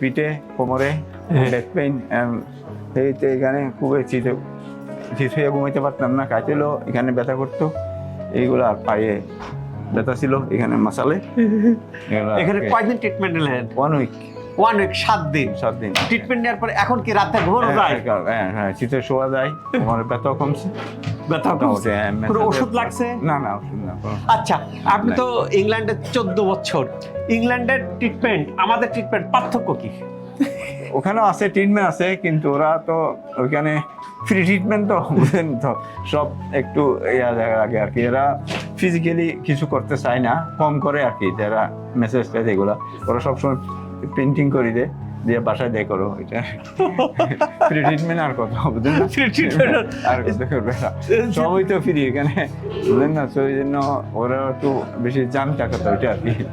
পিঠে কোমরে হ্যাঁ। ব্যাক পেইন এই এখানে খুবই চিতে চিত হয়ে ঘুমাইতে পারতাম না। কাটেলো এখানে ব্যথা করতো। এইগুলো আর পায়ে ব্যথা ছিল এখানে মাসালে। এখানে কয়দিন ট্রিটমেন্ট নিলেন? ওয়ান উইক ওয়ান উইক সাত দিন? সাত দিন। ট্রিটমেন্ট নেওয়ার পরে এখন কি রাতে ঘুমানো যায়? হ্যাঁ, হ্যাঁ হ্যাঁ শীতে শোয়া যায় আমার ব্যথা কমছে। ব্যথা কমছে? হ্যাঁ, কোনো ওষুধ লাগছে? না না ওষুধ না আচ্ছা আপনি তো ইংল্যান্ডে চোদ্দ বছর। ইংল্যান্ডের ট্রিটমেন্ট আমাদের ট্রিটমেন্ট পার্থক্য কি? ওখানেও আছে ট্রিটমেন্ট আছে কিন্তু ওরা তো ওইখানে ফ্রি ট্রিটমেন্ট তো বুঝেন তো? সব একটু ইয়া লাগে আর কি। এরা ফিজিক্যালি কিছু করতে চায় না কম করে আর কি যারা মেসেজ টেজ এগুলো ওরা সবসময় পেন্টিং করে দেয়। দিয়ে বাসায় দেয় করো এটা ফ্রি ট্রিটমেন্ট আর কত বুঝলেন না? Free treatment আর- কত করবে না। সবই তো ফ্রি এখানে বুঝলেন না? সেই জন্য ওরা একটু বেশি জান টাকা তো ওইটা আর কি।